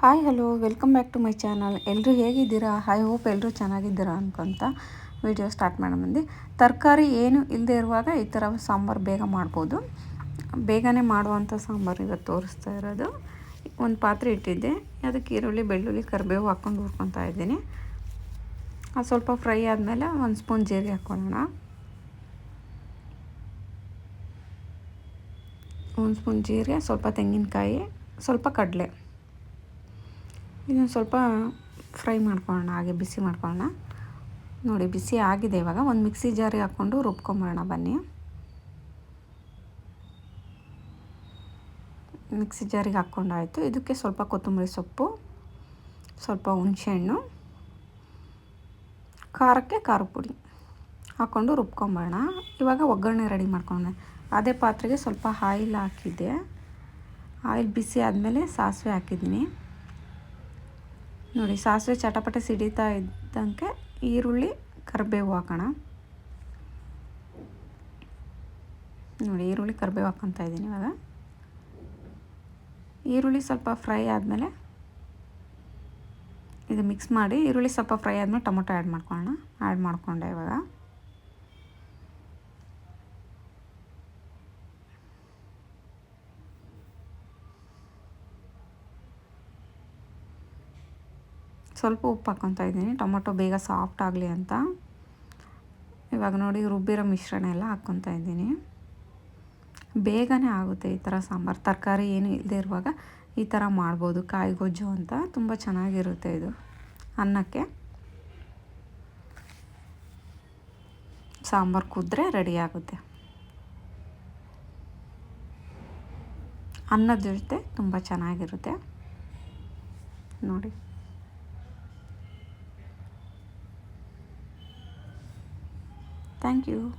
Hi hello welcome back to my channel ಎಲ್ಲರೂ ಹೇಗಿದ್ದೀರಾ? I hope ಎಲ್ಲರೂ ಚೆನ್ನಾಗಿದ್ದೀರಾ ಅನ್ಕೊಂತ ವಿಡಿಯೋ ಸ್ಟಾರ್ಟ್ ಮಾಡೋಮಂದು ತರಕಾರಿ ಏನು ಇಲ್ಲದೆ ಇರುವಾಗ ಈ ಥರ ಸಾಂಬಾರು ಬೇಗ ಮಾಡ್ಬೋದು. ಬೇಗನೆ ಮಾಡುವಂಥ ಸಾಂಬಾರು ಇವತ್ತು ತೋರಿಸ್ತಾ ಇರೋದು. ಒಂದು ಪಾತ್ರೆ ಇಟ್ಟಿದ್ದೆ. ಅದಕ್ಕೆ ಈರುಳ್ಳಿ, ಬೆಳ್ಳುಳ್ಳಿ, ಕರಿಬೇವು ಹಾಕ್ಕೊಂಡು ಹುರ್ಕೊತಾ ಇದ್ದೀನಿ. ಅದು ಸ್ವಲ್ಪ ಫ್ರೈ ಆದಮೇಲೆ ಒಂದು ಸ್ಪೂನ್ ಜೀರಿಗೆ ಹಾಕ್ಕೊಳ್ಳೋಣ. ಒಂದು ಸ್ಪೂನ್ ಜೀರಿಗೆ, ಸ್ವಲ್ಪ ತೆಂಗಿನಕಾಯಿ, ಸ್ವಲ್ಪ ಕಡಲೆ. ಇದನ್ನು ಸ್ವಲ್ಪ ಫ್ರೈ ಮಾಡ್ಕೊಳ್ಳೋಣ, ಹಾಗೆ ಬಿಸಿ ಮಾಡ್ಕೊಳ್ಳೋಣ. ನೋಡಿ, ಬಿಸಿ ಆಗಿದೆ ಇವಾಗ. ಒಂದು ಮಿಕ್ಸಿ ಜಾರಿಗೆ ಹಾಕ್ಕೊಂಡು ರುಬ್ಕೊಂಬರೋಣ ಬನ್ನಿ. ಮಿಕ್ಸಿ ಜಾರಿಗೆ ಹಾಕ್ಕೊಂಡಾಯಿತು. ಇದಕ್ಕೆ ಸ್ವಲ್ಪ ಕೊತ್ತಂಬರಿ ಸೊಪ್ಪು, ಸ್ವಲ್ಪ ಹುಣಸೆಹಣ್ಣು ಖಾರಕ್ಕೆ ಖಾರ ಪುಡಿ ಹಾಕ್ಕೊಂಡು ರುಬ್ಕೊಂಬರೋಣ. ಇವಾಗ ಒಗ್ಗರಣೆ ರೆಡಿ ಮಾಡ್ಕೊಂಡೆ ಅದೇ ಪಾತ್ರೆಗೆ ಸ್ವಲ್ಪ ಆಯಿಲ್ ಹಾಕಿದ್ದೆ. ಆಯಿಲ್ ಬಿಸಿ ಆದಮೇಲೆ ಸಾಸಿವೆ ಹಾಕಿದ್ದೀನಿ ನೋಡಿ, ಸಾಸಿವೆ ಚಟಪಟೆ ಸಿಡಿತಾ ಇದ್ದಂಗೆ ಈರುಳ್ಳಿ, ಕರಿಬೇವು ಹಾಕೋಣ. ನೋಡಿ, ಈರುಳ್ಳಿ, ಕರಿಬೇವು ಹಾಕ್ಕೊತಾ ಇದ್ದೀನಿ ಇವಾಗ. ಈರುಳ್ಳಿ ಸ್ವಲ್ಪ ಫ್ರೈ ಆದಮೇಲೆ ಇದು ಮಿಕ್ಸ್ ಮಾಡಿ ಈರುಳ್ಳಿ ಸ್ವಲ್ಪ ಫ್ರೈ ಆದಮೇಲೆ ಟೊಮೊಟೊ ಆ್ಯಡ್ ಮಾಡ್ಕೊಳ್ಳೋಣ. ಆ್ಯಡ್ ಮಾಡಿಕೊಂಡೆ ಇವಾಗ. ಸ್ವಲ್ಪ ಉಪ್ಪು ಹಾಕ್ಕೊತಾ ಇದ್ದೀನಿ. ಟೊಮೊಟೊ ಬೇಗ ಸಾಫ್ಟ್ ಆಗಲಿ ಅಂತ. ಇವಾಗ ನೋಡಿ ರುಬ್ಬಿರೋ ಮಿಶ್ರಣ ಎಲ್ಲ ಹಾಕ್ಕೊತಾ ಇದ್ದೀನಿ. ಬೇಗನೆ ಆಗುತ್ತೆ ಈ ಥರ ಸಾಂಬಾರು. ತರಕಾರಿ ಏನು ಇಲ್ಲದೆ ಇರುವಾಗ ಈ ಥರ ಮಾಡ್ಬೋದು. ಕಾಯಿ ಗೊಜ್ಜು ಅಂತ ತುಂಬ ಚೆನ್ನಾಗಿರುತ್ತೆ ಇದು ಅನ್ನಕ್ಕೆ. ಸಾಂಬಾರು ಕುದ್ರೆ ರೆಡಿ ಆಗುತ್ತೆ. ಅನ್ನದ ಜೊತೆ ತುಂಬ ಚೆನ್ನಾಗಿರುತ್ತೆ. ನೋಡಿ. Thank you.